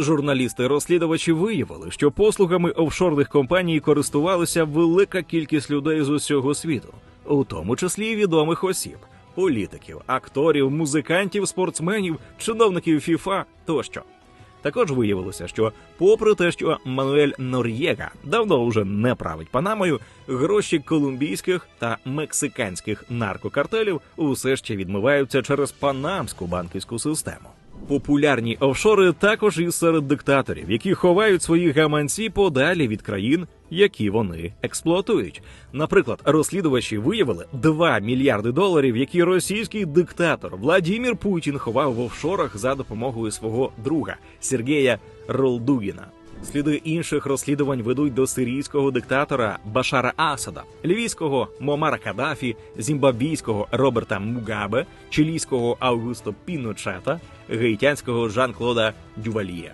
Журналісти-розслідувачі виявили, що послугами офшорних компаній користувалася велика кількість людей з усього світу, у тому числі відомих осіб, політиків, акторів, музикантів, спортсменів, чиновників ФІФА тощо. Також виявилося, що, попри те, що Мануель Нор'єга давно вже не править Панамою, гроші колумбійських та мексиканських наркокартелів усе ще відмиваються через панамську банківську систему. Популярні офшори також і серед диктаторів, які ховають свої гаманці подалі від країн, які вони експлуатують. Наприклад, розслідувачі виявили 2 мільярди доларів, які російський диктатор Владімір Путін ховав в офшорах за допомогою свого друга Сергія Ролдугіна. Сліди інших розслідувань ведуть до сирійського диктатора Башара Асада, лівійського Момара Каддафі, зімбабвійського Роберта Мугабе, чилійського Аугусто Піночета, гаїтянського Жан-Клода Дювалія.